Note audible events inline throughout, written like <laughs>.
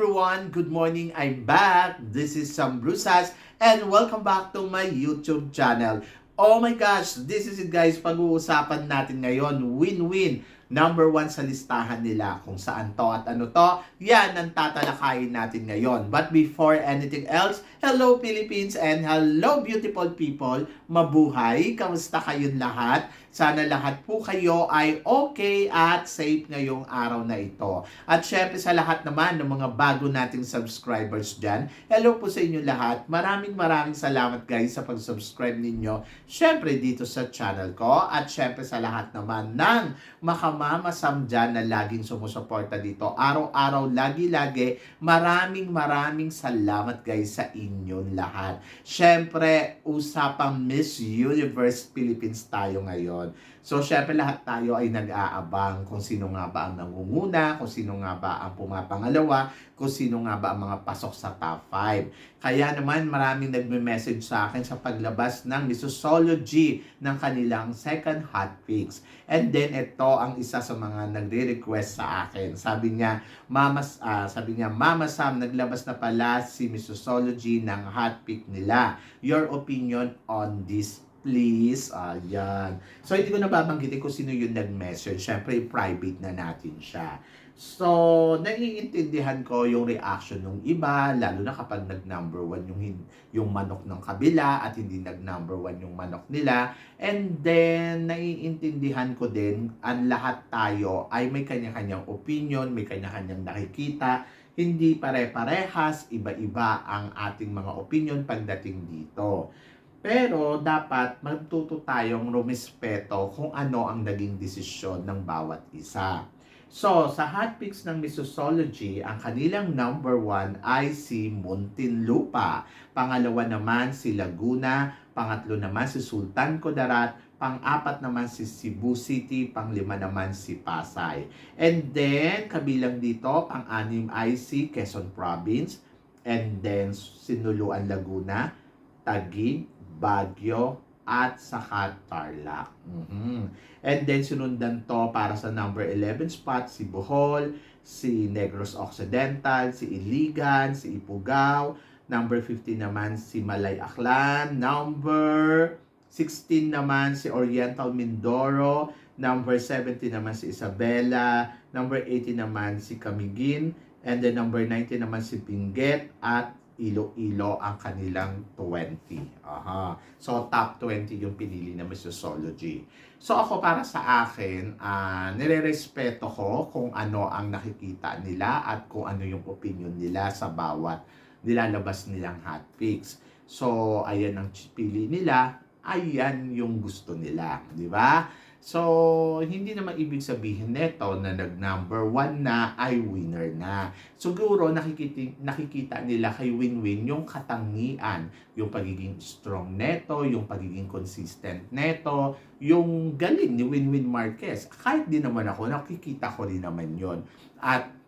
Everyone! Good morning! I'm back! This is Sam Brusas and welcome back to my YouTube channel. Oh my gosh! This is it guys! Pag-uusapan natin ngayon, win-win! Number one sa listahan nila kung saan to at ano to. Yan ang tatalakayin natin ngayon. But before anything else, hello Philippines and hello beautiful people! Mabuhay! Kamusta kayong lahat? Sana lahat po kayo ay okay at safe ngayong araw na ito. At syempre sa lahat naman ng mga bago nating subscribers dyan, hello po sa inyo lahat. Maraming maraming salamat guys sa pag-subscribe ninyo. Syempre dito sa channel ko at syempre sa lahat naman ng makamamasam dyan na laging sumusuporta dito. Araw-araw, lagi-lagi, maraming maraming salamat guys sa inyong lahat. Syempre, usapang Miss Universe Philippines tayo ngayon. So, syempre lahat tayo ay nag-aabang kung sino nga ba ang nangunguna, kung sino nga ba ang pumapangalawa, kung sino nga ba ang mga pasok sa top 5. Kaya naman maraming nagme-message sa akin sa paglabas ng Misosology ng kanilang second hot picks. And then ito ang isa sa mga nagre-request sa akin. Sabi niya, Mama, ah, sabi niya, Mama Sam, naglabas na pala si Misosology ng hot pick nila. Your opinion on this please. Ayan. So, hindi ko nababanggitin kung sino yung nag-message. Siyempre, private na natin siya. So, naiintindihan ko yung reaction ng iba, lalo na kapag nag-number one yung, yung manok ng kabila at hindi nag-number one yung manok nila. And then, naiintindihan ko din, ang lahat tayo ay may kanya-kanyang opinion, may kanya-kanyang nakikita. Hindi pare-parehas, iba-iba ang ating mga opinion pagdating dito. Pero dapat magtuto tayong rumispeto kung ano ang naging desisyon ng bawat isa. So, sa hot picks ng Misosology, ang kanilang number one ay si Muntinlupa. Pangalawa naman si Laguna. Pangatlo naman si Sultan Kudarat. Pang-apat naman si Cebu City. Panglima naman si Pasay. And then, kabilang dito, pang-anim ay si Quezon Province. And then, Sinuluan Laguna. Taguig, Baguio, at saka Tarlac. Mhm. And then sunundan to para sa number 11 spot si Bohol, si Negros Occidental, si Iligan, si Ifugao, number 15 naman si Malay Aklan, number 16 naman si Oriental Mindoro, number 17 naman si Isabela, number 18 naman si Camiguin, and then number 19 naman si Benguet at Iloilo ang kanilang 20. Aha. So, top 20 yung pinili na Misosology. So, ako para sa akin, ah nire-respeto ko kung ano ang nakikita nila at kung ano yung opinion nila sa bawat nilalabas nilang hot picks. So, ayan ang pili nila, ayan yung gusto nila. Di ba? So, hindi naman ibig sabihin neto na nag-number one na ay winner na. Siguro nakikita, nakikita nila kay Win-Win yung katangian, yung pagiging strong neto, yung pagiging consistent neto, yung galing ni Win-Win Marquez. Kahit din naman ako, nakikita ko rin naman yon At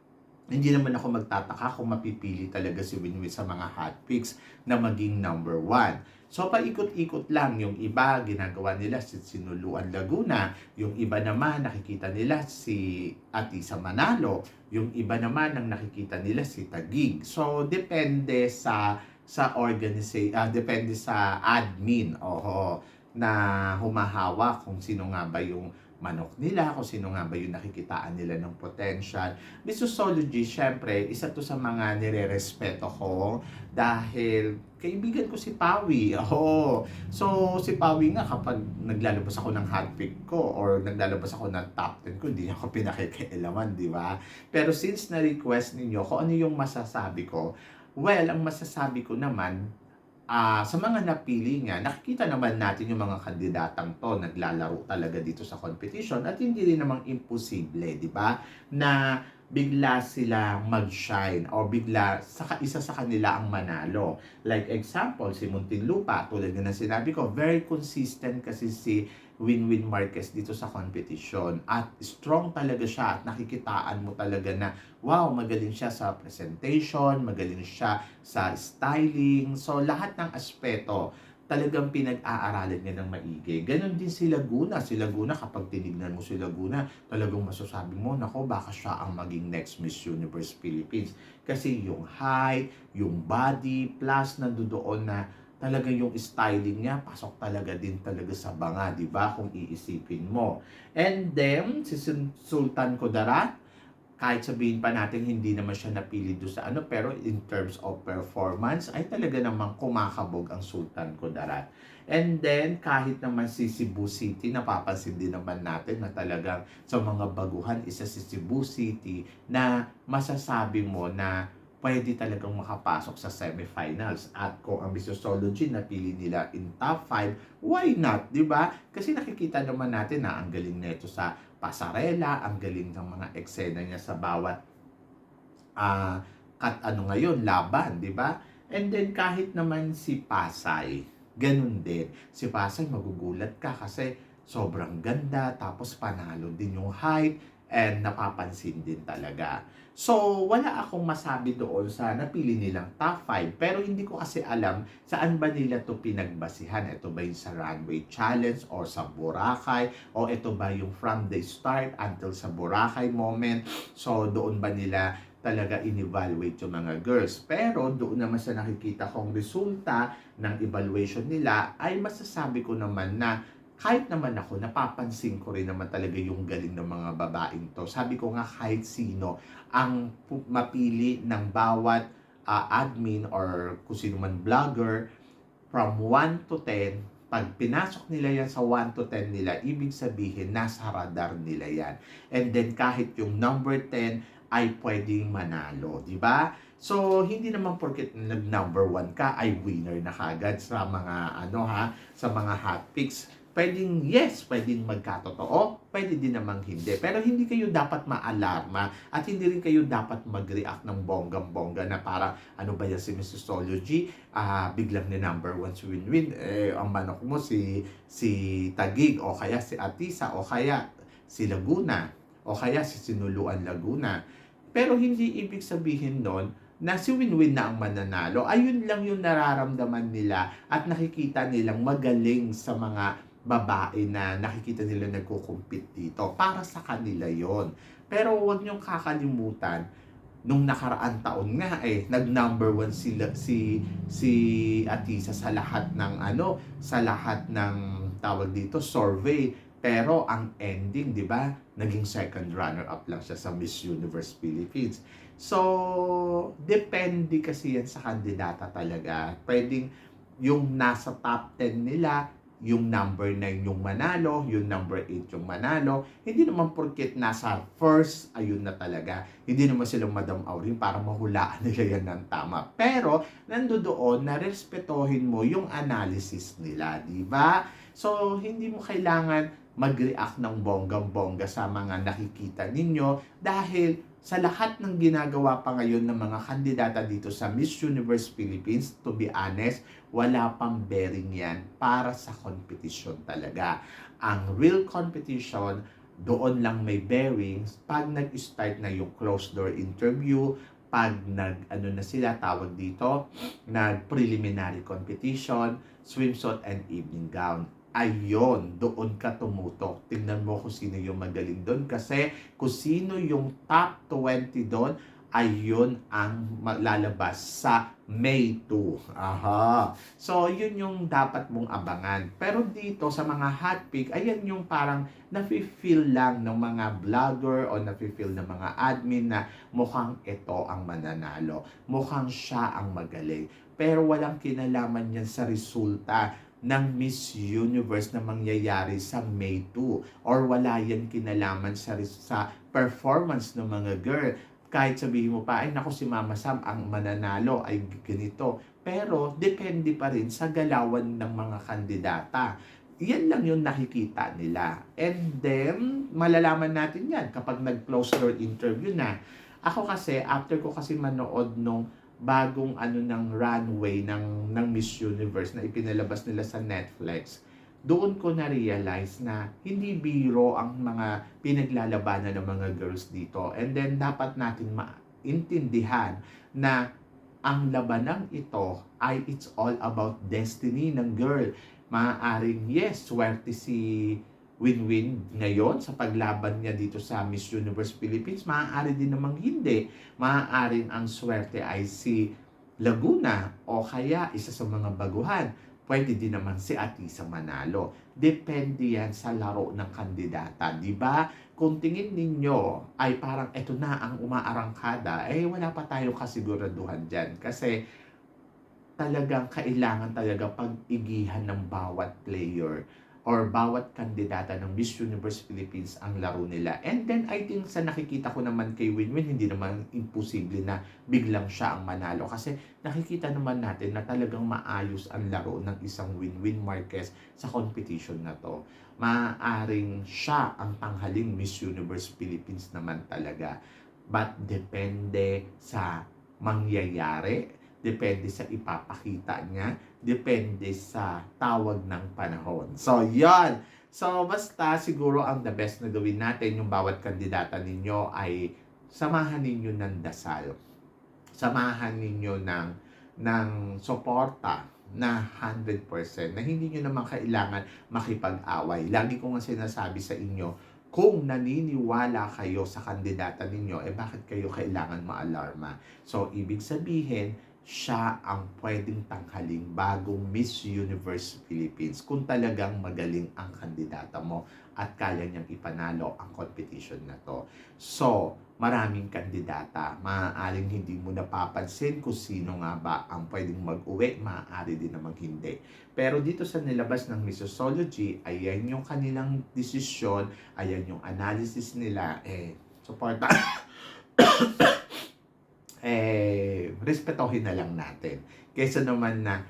hindi naman ako magtataka kung mapipili talaga si Winwin sa mga hot picks na maging number one. So, paikot-ikot lang. Yung iba, ginagawa nila si Sinuluan Laguna. Yung iba naman, nakikita nila si Atisa Manalo. Yung iba naman, ang nakikita nila si Tagig. So, depende sa sa organization, ah, depende sa admin. Oho, na humahawak kung sino nga ba yung manok nila, kung sino nga ba yung nakikitaan nila ng potential. Misosology, syempre, isa to sa mga nire-respeto ko dahil kaibigan ko si Pawi. <laughs> Oo. So, si Pawi nga kapag naglalabas ako ng hot pick ko or naglalabas ako ng top 10 ko, hindi ako pinakikialaman, di ba? Pero since na-request ninyo kung ano yung masasabi ko, well, ang masasabi ko naman, Ah, sa mga napili nga, nakikita naman natin yung mga kandidatang to naglalaro talaga dito sa competition at hindi rin namang imposible, di ba? Na bigla sila mag-shine o bigla sa isa sa kanila ang manalo. Like example, si Muntinlupa, tulad nga ng sinabi ko, very consistent kasi si Win-Win Marquez dito sa competition at strong talaga siya at nakikitaan mo talaga na wow, magaling siya sa presentation, magaling siya sa styling. So lahat ng aspeto talagang pinag-aaralan niya ng maigi. Ganon din si Laguna. Si Laguna, kapag tinignan mo si Laguna, talagang masasabi mo, nako, baka siya ang maging next Miss Universe Philippines. Kasi yung height, yung body, plus nandoon na talaga yung styling niya, pasok talaga din talaga sa banga, di ba? Kung iisipin mo. And then, si Sul- Sultan Kudarat, kahit sabihin pa natin hindi naman siya napili doon sa ano, pero in terms of performance, ay talaga namang kumakabog ang Sultan Kudarat. And then, kahit naman si Cebu City, napapansin din naman natin na talagang sa mga baguhan, isa si Cebu City na masasabi mo na pwede talagang makapasok sa semifinals. At kung ang Missology napili nila in top 5, why not? 'Di ba? Kasi nakikita naman natin na ang galing nito sa pasarela, ang galing ng mga eksena niya sa bawat ah kat ano ngayon, laban, 'di ba? And then kahit naman si Pasay, ganun din. Si Pasay magugulat ka kasi sobrang ganda, tapos panalo din yung height, and napapansin din talaga. So, wala akong masabi doon sa napili nilang top 5. Pero hindi ko kasi alam saan ba nila to pinagbasihan. Ito ba yung sa Runway Challenge or sa Boracay? O ito ba yung from the start until sa Boracay moment? So, doon ba nila talaga in-evaluate yung mga girls. Pero doon naman sa nakikita kong resulta ng evaluation nila ay masasabi ko naman na kahit naman ako, napapansin ko rin naman talaga yung galing ng mga babaeng to. Sabi ko nga kahit sino ang mapili ng bawat ah, admin or kung sino man vlogger from 1 to 10, pag pinasok nila yan sa 1 to 10 nila, ibig sabihin nasa radar nila yan. And then kahit yung number 10 ay pwedeng manalo, di ba? So, hindi naman porket nag number 1 ka ay winner na kagad sa mga ano ha, sa mga hot picks pwedeng yes, pwedeng magkatotoo, pwede din namang hindi. Pero hindi kayo dapat maalarma at hindi rin kayo dapat mag-react ng bonggang-bongga na parang ano ba yan si Missology, ah biglang ni number one si Winwin, eh, ang manok mo si si Tagig o kaya si Atisa o kaya si Laguna o kaya si Sinuluan Laguna. Pero hindi ibig sabihin nun na si Winwin na ang mananalo. Ayun lang yung nararamdaman nila at nakikita nilang magaling sa mga babae na nakikita nila nagko-compete dito. Para sa kanila yon. Pero huwag niyong kakalimutan, nung nakaraan taon nga eh, nag number one sila, si, si Atisa sa lahat ng ano, sa lahat ng tawag dito, survey. Pero ang ending, di ba, naging second runner-up lang siya sa Miss Universe Philippines. So, depende kasi yan sa kandidata talaga. Pwedeng yung nasa top 10 nila, yung number 9 yung manalo, yung number 8 yung manalo. Hindi naman porket nasa first, ayun na talaga. Hindi naman silang Madam Aurin para mahulaan <laughs> nila yan ng tama. Pero, nandoon na respetohin mo yung analysis nila, di ba? So, hindi mo kailangan mag-react ng bonggang-bongga sa mga nakikita ninyo dahil sa lahat ng ginagawa pa ngayon ng mga kandidata dito sa Miss Universe Philippines, to be honest, wala pang bearing yan para sa competition talaga. Ang real competition, doon lang may bearings pag nag-start na yung closed door interview, pag nag ano na sila tawag dito, nag preliminary competition, swimsuit and evening gown. Ayon, doon ka tumutok. Tingnan mo kung sino yung magaling doon kasi kung sino yung top 20 doon, ayun ang lalabas sa May 2. Aha. So, yun yung dapat mong abangan. Pero dito sa mga hot pick, ayan yung parang nafe-feel lang ng mga vlogger o nafe-feel ng mga admin na mukhang ito ang mananalo. Mukhang siya ang magaling. Pero walang kinalaman yan sa resulta ng Miss Universe na mangyayari sa May 2 or wala yan kinalaman sa, sa performance ng mga girl kahit sabihin mo pa, ay naku si Mama Sam ang mananalo ay ganito. Pero depende pa rin sa galawan ng mga kandidata. Yan lang yung nakikita nila. And then, malalaman natin yan kapag nag-close door interview na. Ako kasi, after ko kasi manood nung bagong ano ng runway ng ng Miss Universe na ipinalabas nila sa Netflix, doon ko na-realize na hindi biro ang mga pinaglalabanan ng mga girls dito. And then dapat natin maintindihan na ang labanang ito ay it's all about destiny ng girl. Maaaring yes, swerte si win-win ngayon sa paglaban niya dito sa Miss Universe Philippines. Maaari din namang hindi. Maaaring ang swerte ay si Laguna o kaya isa sa mga baguhan. Pwede din naman si Atisa Manalo. Depende yan sa laro ng kandidata. Di ba? Kung tingin ninyo ay parang eto na ang umaarangkada, eh wala pa tayo kasiguraduhan dyan. Kasi talagang kailangan talaga pag-igihan ng bawat player or bawat kandidata ng Miss Universe Philippines ang laro nila. And then I think sa nakikita ko naman kay Winwin, hindi naman imposible na biglang siya ang manalo. Kasi nakikita naman natin na talagang maayos ang laro ng isang Winwin Marquez sa competition na to. Maaring siya ang tanghaling Miss Universe Philippines naman talaga. But depende sa mangyayari depende sa ipapakita niya, depende sa tawag ng panahon. So, yon So, basta siguro ang the best na gawin natin yung bawat kandidata ninyo ay samahan ninyo ng dasal. Samahan ninyo ng, ng suporta na 100% na hindi nyo naman kailangan makipag-away. Lagi ko nga sinasabi sa inyo, kung naniniwala kayo sa kandidata ninyo, eh bakit kayo kailangan maalarma? So, ibig sabihin, siya ang pwedeng tanghaling bagong Miss Universe Philippines kung talagang magaling ang kandidata mo at kaya niyang ipanalo ang competition na to. So, maraming kandidata. Maaaring hindi mo napapansin kung sino nga ba ang pwedeng mag-uwi, maaari din namang hindi. Pero dito sa nilabas ng Missology, ayan yung kanilang desisyon, ayan yung analysis nila, eh, suporta. <coughs> <coughs> eh, respetohin na lang natin. Kaysa naman na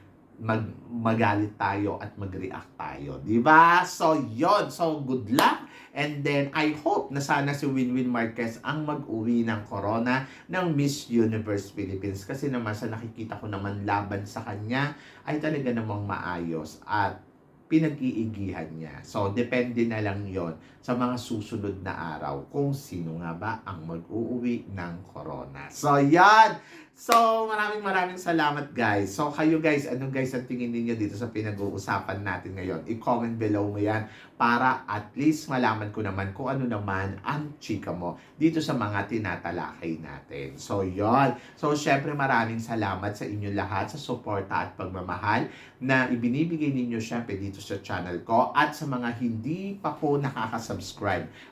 mag magalit tayo at mag-react tayo. Ba? So, yon So, good luck. And then, I hope na sana si Winwin Marquez ang mag-uwi ng corona ng Miss Universe Philippines. Kasi naman sa nakikita ko naman laban sa kanya ay talaga namang maayos at pinag-iigihan niya. So, depende na lang yon sa mga susunod na araw kung sino nga ba ang mag-uuwi ng corona. So, yan! So, maraming maraming salamat guys. So, kayo guys, ano guys ang tingin ninyo dito sa pinag-uusapan natin ngayon? I-comment below mo yan para at least malaman ko naman kung ano naman ang chika mo dito sa mga tinatalakay natin. So, yon. So, syempre maraming salamat sa inyo lahat sa suporta at pagmamahal na ibinibigay ninyo syempre dito sa channel ko at sa mga hindi pa po nakaka-subscribe